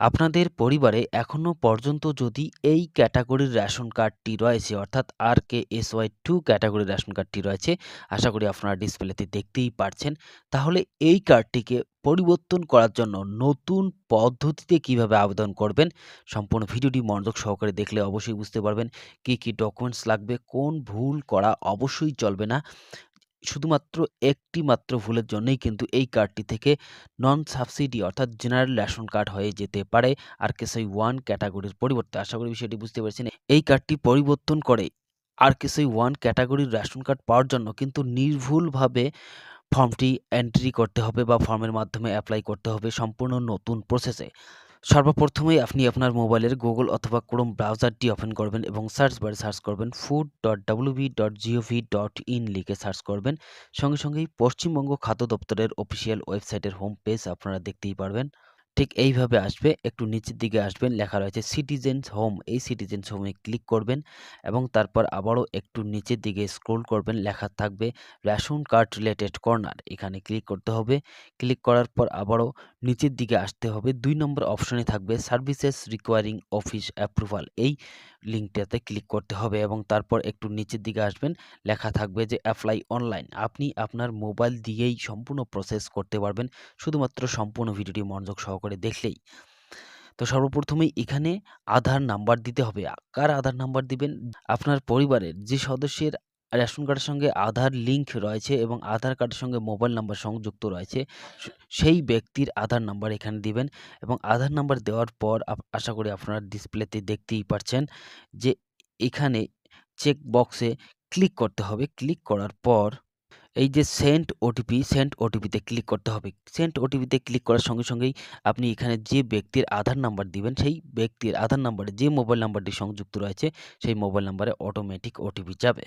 আপনাদের পরিবারে এখনও পর্যন্ত যদি এই ক্যাটাগরির রেশন কার্ডটি রয়েছে, অর্থাৎ R K S Y two ক্যাটাগরির রেশন কার্ডটি রয়েছে, আশা করি আপনারা ডিসপ্লেতে দেখতেই পারছেন, তাহলে এই কার্ডটিকে পরিবর্তন করার জন্য নতুন পদ্ধতিতে কীভাবে আবেদন করবেন, সম্পূর্ণ ভিডিওটি মনোযোগ সহকারে দেখলে অবশ্যই বুঝতে পারবেন, কি কি ডকুমেন্টস লাগবে, কোন ভুল করা অবশ্যই চলবে না। শুধুমাত্র একটি মাত্র ভুলের জন্যই কিন্তু এই কার্ডটি থেকে নন সাবসিডি অর্থাৎ জেনারেল রেশন কার্ড হয়ে যেতে পারে। আর কেসই ওয়ান ক্যাটাগরির পরিবর্তে আশা করি বিষয়টি বুঝতে পেরেছেন। এই কার্ডটি পরিবর্তন করে R K S Y one ক্যাটাগরির রেশন কার্ড পাওয়ার জন্য কিন্তু নির্ভুলভাবে ফর্মটি এন্ট্রি করতে হবে বা ফর্মের মাধ্যমে অ্যাপ্লাই করতে হবে সম্পূর্ণ নতুন প্রসেসে সর্বপ্রথমেই আপনি আপনার মোবাইলের গুগল অথবা ক্রোম ব্রাউজারটি ওপেন করবেন এবং সার্চ বারে সার্চ করবেন food dot WB dot GOV dot in লিখে সার্চ করবেন। সঙ্গে সঙ্গেই পশ্চিমবঙ্গ খাদ্য দপ্তরের অফিসিয়াল ওয়েবসাইটের হোম পেজ আপনারা দেখতেই পারবেন। ঠিক এইভাবে আসবে, একটু নিচের দিকে আসবেন, লেখা রয়েছে সিটিজেন্স হোম এই সিটিজেন্স হোমে ক্লিক করবেন এবং তারপর আবারও একটু নিচের দিকে স্ক্রোল করবেন, লেখা থাকবে রেশন কার্ড রিলেটেড কর্নার এখানে ক্লিক করতে হবে। ক্লিক করার পর আবারও নিচের দিকে আসতে হবে। দুই নম্বর অপশনে থাকবে সার্ভিসেস রিকোয়ারিং অফিস অ্যাপ্রুভাল এই লিঙ্কটাতে ক্লিক করতে হবে এবং তারপর একটু নিচের দিকে আসবেন, লেখা থাকবে যে অ্যাপ্লাই অনলাইন আপনি আপনার মোবাইল দিয়েই সম্পূর্ণ প্রসেস করতে পারবেন, শুধুমাত্র সম্পূর্ণ ভিডিওটি মনোযোগ সহকারে দেখলেই। তো সর্বপ্রথমেই এখানে আধার নাম্বার দিতে হবে। কার আধার নাম্বার দিবেন? আপনার পরিবারের। যে সদস্যের রেশন কার্ডের সঙ্গে আধার লিঙ্ক রয়েছে এবং আধার কার্ডের সঙ্গে মোবাইল নাম্বার সংযুক্ত রয়েছে। সেই ব্যক্তির আধার নাম্বার এখানে দিবেন এবং আধার নাম্বার দেওয়ার পর আশা করি আপনারা ডিসপ্লেতে দেখতেই পাচ্ছেন যে এখানে চেক বক্সে ক্লিক করতে হবে। ক্লিক করার পর এই যে সেন্ট ওটিপি, সেন্ট ওটিপিতে ক্লিক করতে হবে। সেন্ট ওটিপিতে ক্লিক করার সঙ্গে সঙ্গেই আপনি এখানে যে ব্যক্তির আধার নাম্বার দিবেন, সেই ব্যক্তির আধার নাম্বারে যে মোবাইল নাম্বারটি সংযুক্ত রয়েছে, সেই মোবাইল নাম্বারে অটোমেটিক ওটিপি যাবে।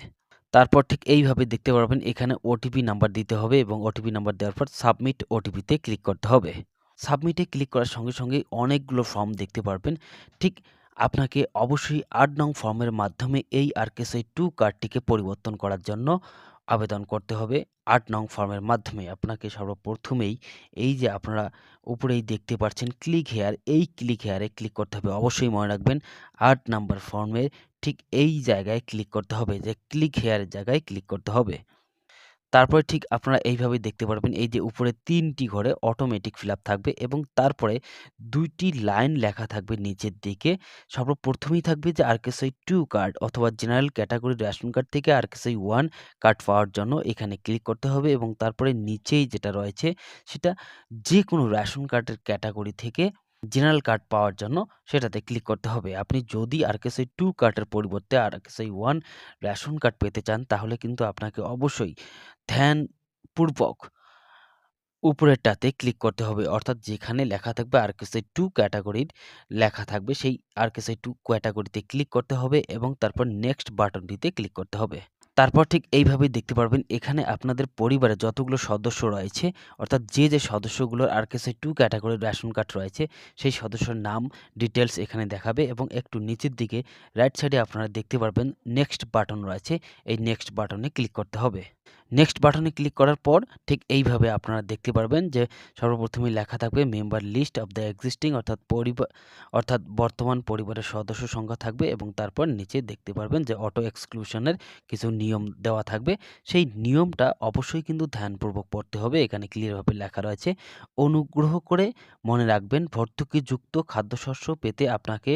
তারপর ঠিক এইভাবে দেখতে পারবেন এখানে ওটিপি নাম্বার দিতে হবে এবং ওটিপি নাম্বার দেওয়ার পর সাবমিট ওটিপিতে ক্লিক করতে হবে। সাবমিটে ক্লিক করার সঙ্গে সঙ্গে অনেকগুলো ফর্ম দেখতে পারবেন। ঠিক আপনাকে অবশ্যই আট নং ফর্মের মাধ্যমে এই আরকেসআই টু কার্ডটিকে পরিবর্তন করার জন্য আবেদন করতে হবে। আট নং ফর্মের মাধ্যমে আপনাকে সর্বপ্রথমেই এই যে আপনারা উপরেই দেখতে পাচ্ছেন ক্লিক হেয়ার এই ক্লিক হেয়ারে ক্লিক করতে হবে। অবশ্যই মনে রাখবেন আট নাম্বার ফর্মের ঠিক এই জায়গায় ক্লিক করতে হবে যে ক্লিক হেয়ারের জায়গায় ক্লিক করতে হবে। তারপরে ঠিক আপনারা এইভাবে দেখতে পারবেন, এই যে উপরে তিনটি ঘরে অটোমেটিক ফিল থাকবে এবং তারপরে দুইটি লাইন লেখা থাকবে নিচের দিকে। সর্বপ্রথমেই থাকবে যে আরকেসআই টু কার্ড অথবা জেনারেল ক্যাটাগরি রেশন কার্ড থেকে আরকেসআই ওয়ান কার্ড পাওয়ার জন্য এখানে ক্লিক করতে হবে এবং তারপরে নিচেই যেটা রয়েছে সেটা যে কোনো রেশন কার্ডের ক্যাটাগরি থেকে জেনারেল কার্ড পাওয়ার জন্য সেটাতে ক্লিক করতে হবে। আপনি যদি আরকেসআই টু কার্ডের পরিবর্তে আরকেসআই ওয়ান রেশন কার্ড পেতে চান, তাহলে কিন্তু আপনাকে অবশ্যই ধ্যানপূর্বক উপরেরটাতে ক্লিক করতে হবে। অর্থাৎ যেখানে লেখা থাকবে আরকেসআই টু ক্যাটাগরির লেখা থাকবে, সেই আরকেসআই টু ক্যাটাগরিতে ক্লিক করতে হবে এবং তারপর নেক্সট বাটনটিতে ক্লিক করতে হবে। তারপর ঠিক এইভাবেই দেখতে পারবেন এখানে আপনাদের পরিবারে যতগুলো সদস্য রয়েছে, অর্থাৎ যে যে সদস্যগুলোর আর কেসে টু ক্যাটাগরির রেশন কার্ড রয়েছে, সেই সদস্যর নাম ডিটেলস এখানে দেখাবে এবং একটু নিচের দিকে রাইট সাইডে আপনারা দেখতে পারবেন নেক্সট বাটন রয়েছে, এই নেক্সট বাটনে ক্লিক করতে হবে। নেক্সট বাটনে ক্লিক করার পর ঠিক এইভাবে আপনারা দেখতে পারবেন যে সর্বপ্রথমে লেখা থাকবে member list of the existing অর্থাৎ পরিবার, অর্থাৎ বর্তমান পরিবারের সদস্য সংখ্যা থাকবে এবং তারপর নিচে দেখতে পারবেন যে অটো এক্সক্লুশনের কিছু নিয়ম দেওয়া থাকবে। সেই নিয়মটা অবশ্যই কিন্তু ধ্যানপূর্বক পড়তে হবে। এখানে ক্লিয়ারভাবে লেখা রয়েছে। অনুগ্রহ করে মনে রাখবেন, ভর্তুকিযুক্ত খাদ্যশস্য পেতে আপনাকে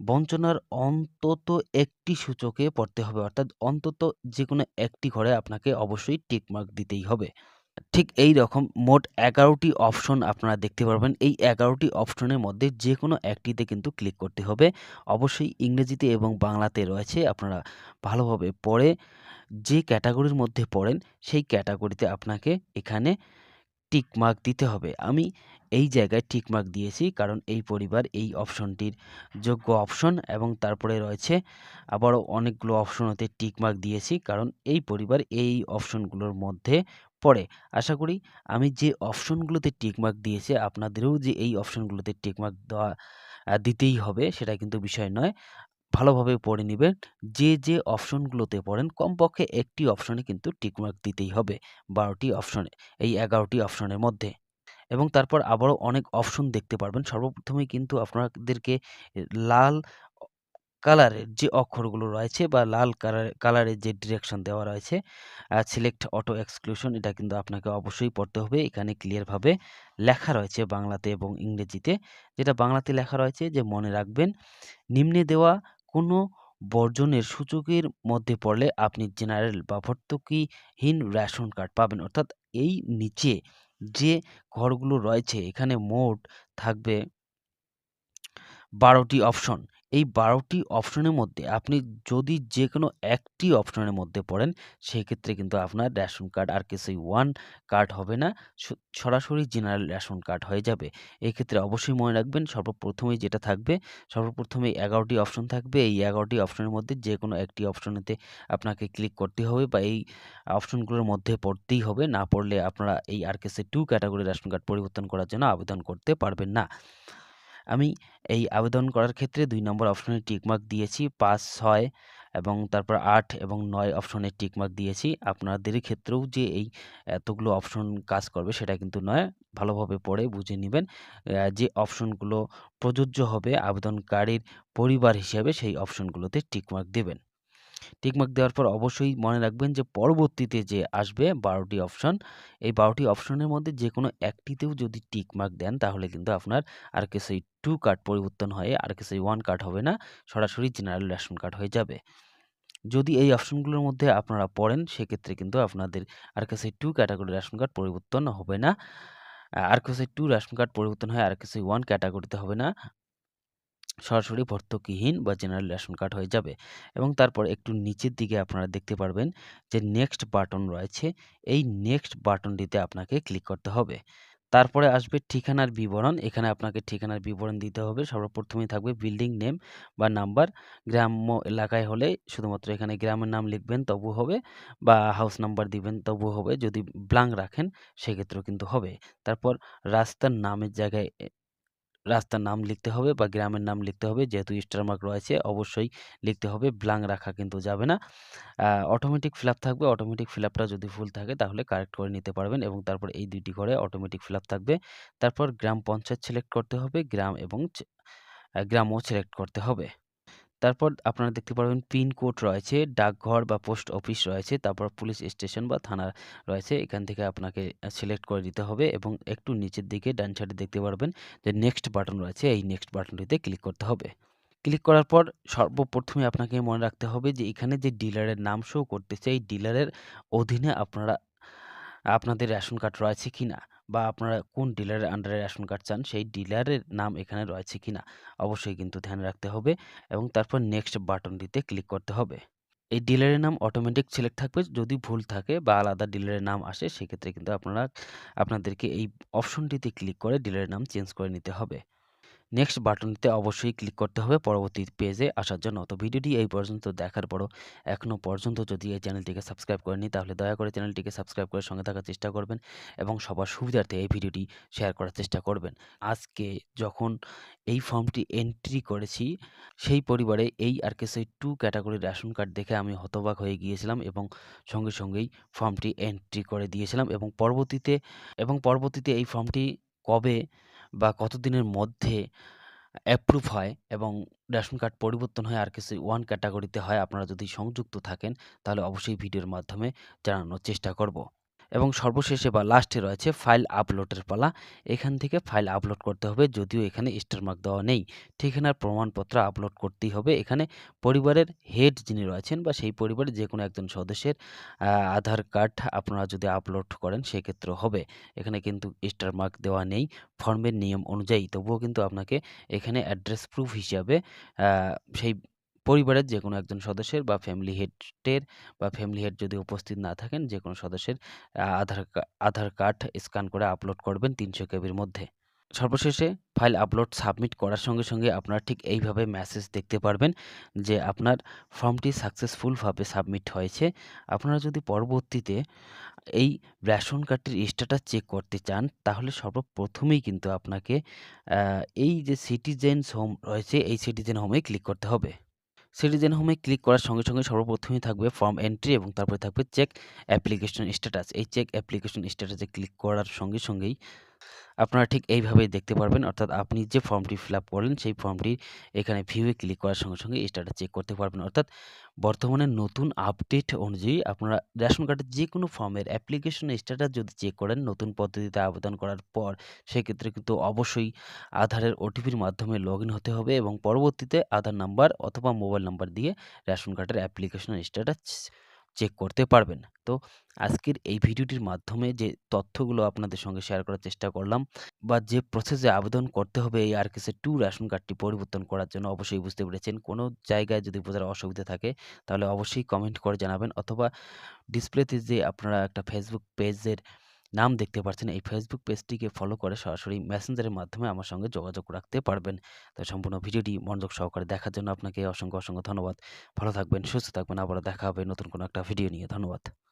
বঞ্চনার অন্তত একটি সূচকে পড়তে হবে। অর্থাৎ অন্তত যে কোনো একটি ঘরে আপনাকে অবশ্যই টিক মার্ক দিতেই হবে। ঠিক এই রকম মোট এগারোটি অপশন আপনারা দেখতে পারবেন। এই এগারোটি অপশনের মধ্যে যে কোনো একটিতে কিন্তু ক্লিক করতে হবে। অবশ্যই ইংরেজিতে এবং বাংলাতে রয়েছে, আপনারা ভালোভাবে পড়ে যে ক্যাটাগরির মধ্যে পড়েন, সেই ক্যাটাগরিতে আপনাকে এখানে টিক মার্ক দিতে হবে। আমি এই জায়গায় টিক মার্ক দিয়েছি কারণ এই পরিবার এই অপশনটির যোগ্য অপশন এবং তারপরে রয়েছে আবারও অনেকগুলো অপশন হতে টিক মার্ক দিয়েছি কারণ এই পরিবার এই অপশনগুলোর মধ্যে পড়ে। আশা করি আমি যে অপশনগুলোতে টিক মার্ক দিয়েছি আপনাদেরও যে এই অপশনগুলোতে টিক মার্ক দেওয়া দিতেই হবে সেটা কিন্তু বিষয় নয়। ভালোভাবে পড়ে নেবেন যে যে অপশনগুলোতে পড়েন, কমপক্ষে একটি অপশনে কিন্তু টিকমার্ক দিতেই হবে, বারোটি অপশনে, এই এগারোটি অপশনের মধ্যে এবং তারপর আবারও অনেক অপশন দেখতে পারবেন। সর্বপ্রথমেই কিন্তু আপনাদেরকে লাল কালারের যে অক্ষরগুলো রয়েছে বা লাল কালার, কালারের যে ডিরেকশন দেওয়া রয়েছে সিলেক্ট অটো এক্সক্লুশন, এটা কিন্তু আপনাকে অবশ্যই পড়তে হবে। এখানে ক্লিয়ারভাবে লেখা রয়েছে বাংলাতে এবং ইংরেজিতে। যেটা বাংলাতে লেখা রয়েছে যে মনে রাখবেন, নিম্নে দেওয়া কোনো বর্জনের সূচকের মধ্যে পড়লে আপনি জেনারেল বা ভর্তুকিহীন রেশন কার্ড পাবেন। অর্থাৎ এই নিচে যে ঘরগুলো রয়েছে, এখানে মোট থাকবে বারোটি অপশন। এই বারোটি অপশনের মধ্যে আপনি যদি যে কোনো একটি অপশনের মধ্যে পড়েন, সেক্ষেত্রে কিন্তু আপনার রেশন কার্ড আর কিছুই ওয়ান কার্ড হবে না। সরাসরি জেনারেল রেশন কার্ড হয়ে যাবে। এক্ষেত্রে অবশ্যই মনে রাখবেন সর্বপ্রথমেই যেটা থাকবে সর্বপ্রথমেই এগারোটি অপশন থাকবে। এই এগারোটি অপশনের মধ্যে যে কোনো একটি অপশনেতে আপনাকে ক্লিক করতে হবে বা এই অপশনগুলোর মধ্যে পড়তেই হবে। না পড়লে আপনারা এই আরকেসি 2 ক্যাটাগরির রেশন কার্ড পরিবর্তন করার জন্য আবেদন করতে পারবেন না। আমি এই আবেদন করার ক্ষেত্রে দুই নম্বর অপশনে টিকমার্ক দিয়েছি। ৫, ৬ এবং তারপর আট এবং নয় অপশনে টিকমার্ক দিয়েছি। আপনাদের ক্ষেত্রেও যে এই এতগুলো অপশন কাজ করবে সেটা কিন্তু নয়। ভালোভাবে পড়ে বুঝে নেবেন যে অপশনগুলো প্রযোজ্য হবে আবেদনকারীর পরিবার হিসেবে সেই অপশনগুলোতে টিকমার্ক দিবেন। টিকমার্ক দেওয়ার পর অবশ্যই মনে রাখবেন যে পরবর্তীতে যে আসবে ১২ টি অপশন, এই ১২ টি অপশনের মধ্যে যে কোনো একটিতেও যদি টিকমার্ক দেন তাহলে কিন্তু আপনার আরকেসি 2 কার্ড পরিবর্তন হয়ে আরকেসি 1 কার্ড হবে না। সরাসরি জেনারেল রেশন কার্ড হয়ে যাবে। যদি এই অপশনগুলোর মধ্যে আপনারা পড়েন সেক্ষেত্রে কিন্তু আপনাদের আরকেসি 2 ক্যাটাগরির রেশন কার্ড পরিবর্তন হবে না। আ আরকেসি 2 রেশন কার্ড পরিবর্তন হয়ে আরকেসি 1 ক্যাটাগরিতে হবে না। সরাসরি ভর্তুকিহীন বা জেনারেল রেশন কার্ড হয়ে যাবে এবং তারপর একটু নিচের দিকে আপনারা দেখতে পারবেন যে নেক্সট বাটন রয়েছে। এই নেক্সট বাটনটিতে আপনাকে ক্লিক করতে হবে। তারপরে আসবে ঠিকানার বিবরণ। এখানে আপনাকে ঠিকানার বিবরণ দিতে হবে। সর্বপ্রথমেই থাকবে বিল্ডিং নেম বা নাম্বার। গ্রাম্য এলাকায় হলে শুধুমাত্র এখানে গ্রামের নাম লিখবেন তবু হবে বা হাউস নাম্বার দিবেন তবু হবে। যদি ব্লাঙ্ক রাখেন, সেক্ষেত্রেও কিন্তু হবে। তারপর রাস্তার নামের জায়গায় রাস্তার নাম লিখতে হবে বা গ্রামের নাম লিখতে হবে। যেহেতু স্টারমার্ক রয়েছে, অবশ্যই লিখতে হবে। ব্লাং রাখা কিন্তু যাবে না। অটোমেটিক ফিল থাকবে। অটোমেটিক ফিল যদি ভুল থাকে, তাহলে কারেক্ট করে নিতে পারবেন এবং তারপর এই ২ টি ঘরে অটোমেটিক ফিল থাকবে। তারপর গ্রাম পঞ্চায়েত সিলেক্ট করতে হবে। গ্রাম এবং গ্রামও সিলেক্ট করতে হবে। তারপর আপনারা দেখতে পারবেন পিনকোড রয়েছে, ডাকঘর বা পোস্ট অফিস রয়েছে, তারপর পুলিশ স্টেশন বা থানা রয়েছে। এখান থেকে আপনাকে সিলেক্ট করে দিতে হবে এবং একটু নিচের দিকে ডান সাইডে দেখতে পারবেন যে নেক্সট বাটন রয়েছে। এই নেক্সট বাটনটিতে ক্লিক করতে হবে। ক্লিক করার পর সর্বপ্রথমে আপনাকে মনে রাখতে হবে যে এখানে যে ডিলারের নাম শো করতেছে এই ডিলারের অধীনে আপনারা আপনাদের রেশন কার্ড রয়েছে কিনা বা আপনারা কোন ডিলারের আন্ডারে রেশন কার্ড চান, সেই ডিলারের নাম এখানে রয়েছে কিনা, অবশ্যই কিন্তু ধ্যান রাখতে হবে এবং তারপর নেক্সট বাটনটিতে ক্লিক করতে হবে। এই ডিলারের নাম অটোমেটিক সিলেক্ট থাকবে। যদি ভুল থাকে বা আলাদা ডিলারের নাম আসে, সেক্ষেত্রে কিন্তু আপনারা, আপনাদেরকে এই অপশনটিতে ক্লিক করে ডিলারের নাম চেঞ্জ করে নিতে হবে। নেক্সট বাটনতে অবশ্যই ক্লিক করতে হবে পরবর্তী পেজে আসার জন্য। তো ভিডিওটি এই পর্যন্ত দেখার পরও এখনও পর্যন্ত যদি এই চ্যানেলটিকে সাবস্ক্রাইব করেননি তাহলে দয়া করে চ্যানেলটিকে সাবস্ক্রাইব করে সঙ্গে থাকার চেষ্টা করবেন এবং সবার সুবিধার্থে এই ভিডিওটি শেয়ার করার চেষ্টা করবেন। আজকে যখন এই ফর্মটি এন্ট্রি করেছি, সেই পরিবারে এই আরকেসি 2 ক্যাটাগরির রেশন কার্ড দেখে আমি হতবাক হয়ে গিয়েছিলাম এবং সঙ্গে সঙ্গেই ফর্মটি এন্ট্রি করে দিয়েছিলাম এবং পরবর্তীতে এবং পরবর্তীতে এই ফর্মটি কবে বা কতদিনের মধ্যে অ্যাপ্রুভ হয় এবং রেশন কার্ড পরিবর্তন হয় আর কিছু ওয়ান ক্যাটাগরিতে হয় আপনারা যদি সংযুক্ত থাকেন, তাহলে অবশ্যই ভিডিওর মাধ্যমে জানানোর চেষ্টা করব। এবং সর্বশেষে বা লাস্টে রয়েছে ফাইল আপলোডের পালা। এখান থেকে ফাইল আপলোড করতে হবে, যদিও এখানে স্টার মার্ক দেওয়া নেই। ঠিকানার প্রমাণপত্র আপলোড করতেই হবে। এখানে পরিবারের হেড যিনি রয়েছেন বা সেই পরিবারের যে কোনো একজন সদস্যের আধার কার্ড আপনারা যদি আপলোড করেন, সেক্ষেত্রেও হবে। এখানে কিন্তু স্টার মার্ক দেওয়া নেই ফর্মের নিয়ম অনুযায়ী। তবুও কিন্তু আপনাকে এখানে অ্যাড্রেস প্রুফ হিসাবে সেই পরিবারের যে কোনো একজন সদস্যের বা ফ্যামিলি হেডের বা ফ্যামিলি হেড যদি উপস্থিত না থাকেন যে কোনো সদস্যের আধার আধার কার্ড স্ক্যান করে আপলোড করবেন ৩০০ কেবির মধ্যে। সর্বশেষে ফাইল আপলোড সাবমিট করার সঙ্গে, সঙ্গে আপনারা ঠিক এইভাবে মেসেজ দেখতে পারবেন যে আপনার ফর্মটি সাকসেসফুলভাবে সাবমিট হয়েছে। আপনারা যদি পরবর্তীতে এই রেশন কার্ডটির স্ট্যাটাস চেক করতে চান তাহলে সর্বপ্রথমেই কিন্তু আপনাকে এই যে সিটিজেনস হোম রয়েছে এই সিটিজেন হোমে ক্লিক করতে হবে। সিটিজেন হোমে ক্লিক করার সঙ্গে, সঙ্গে সর্বপ্রথমেই থাকবে ফর্ম এন্ট্রি এবং তারপরে থাকবে চেক অ্যাপ্লিকেশন স্ট্যাটাস। এই চেক অ্যাপ্লিকেশন স্ট্যাটাসে ক্লিক করার সঙ্গে, সঙ্গেই আপনারা ঠিক এইভাবেই দেখতে পারবেন। অর্থাৎ আপনি যে ফর্মটি ফিল করলেন, সেই ফর্মটি এখানে ভিউয়ে ক্লিক করার সঙ্গে সঙ্গে স্ট্যাটাস চেক করতে পারবেন। অর্থাৎ বর্তমানে নতুন আপডেট অনুযায়ী আপনারা রেশন কার্ডের যে কোনো ফর্মের অ্যাপ্লিকেশন স্ট্যাটাস যদি চেক করেন, নতুন পদ্ধতিতে আবেদন করার পর সেক্ষেত্রে কিন্তু অবশ্যই আধারের ওটিপির মাধ্যমে লগ হতে হবে এবং পরবর্তীতে আধার নাম্বার অথবা মোবাইল নাম্বার দিয়ে রেশন কার্ডের অ্যাপ্লিকেশন স্ট্যাটাস চেক করতে পারবেন। তো আজকের এই ভিডিওটির মাধ্যমে যে তথ্যগুলো আপনাদের সঙ্গে শেয়ার করার চেষ্টা করলাম বা যে প্রসেসে আবেদন করতে হবে এই আরকেসে টু রেশন কার্ডটি পরিবর্তন করার জন্য অবশ্যই বুঝতে পেরেছেন। কোনো জায়গায় যদি বোঝার অসুবিধা থাকে তাহলে অবশ্যই কমেন্ট করে জানাবেন অথবা ডিসপ্লেতে যে আপনারা একটা ফেসবুক পেজের নাম দেখতে পাচ্ছেন এই ফেসবুক পেজটিকে ফলো করে সরাসরি মেসেঞ্জারের মাধ্যমে আমার সঙ্গে যোগাযোগ রাখতে পারবেন। তো সম্পূর্ণ ভিডিওটি মনোযোগ সহকারে দেখার জন্য আপনাকে অসংখ্য অসংখ্য ধন্যবাদ। ভালো থাকবেন, সুস্থ থাকবেন। আবারও দেখা হবে নতুন কোনো একটা ভিডিও নিয়ে। ধন্যবাদ।